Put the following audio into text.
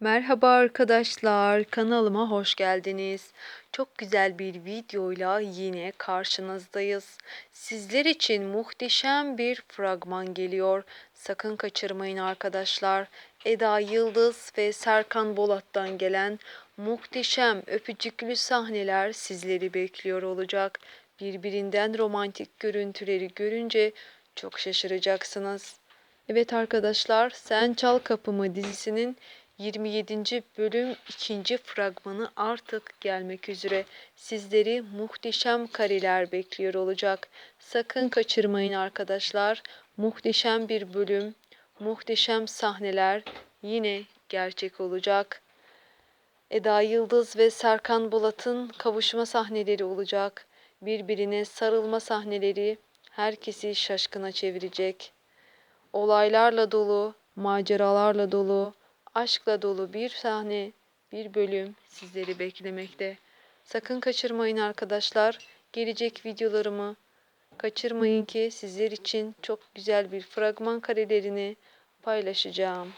Merhaba arkadaşlar, kanalıma hoş geldiniz. Çok güzel bir videoyla yine karşınızdayız. Sizler için muhteşem bir fragman geliyor. Sakın kaçırmayın arkadaşlar. Eda Yıldız ve Serkan Bolat'tan gelen muhteşem öpücüklü sahneler sizleri bekliyor olacak. Birbirinden romantik görüntüleri görünce çok şaşıracaksınız. Evet arkadaşlar, Sen Çal Kapımı dizisinin 27. bölüm 2. fragmanı artık gelmek üzere. Sizleri muhteşem kareler bekliyor olacak. Sakın kaçırmayın arkadaşlar. Muhteşem bir bölüm, muhteşem sahneler yine gerçek olacak. Eda Yıldız ve Serkan Bolat'ın kavuşma sahneleri olacak. Birbirine sarılma sahneleri herkesi şaşkına çevirecek olaylarla dolu, maceralarla dolu, aşkla dolu bir sahne, bir bölüm sizleri beklemekte. Sakın kaçırmayın arkadaşlar. Gelecek videolarımı kaçırmayın ki sizler için çok güzel bir fragman karelerini paylaşacağım.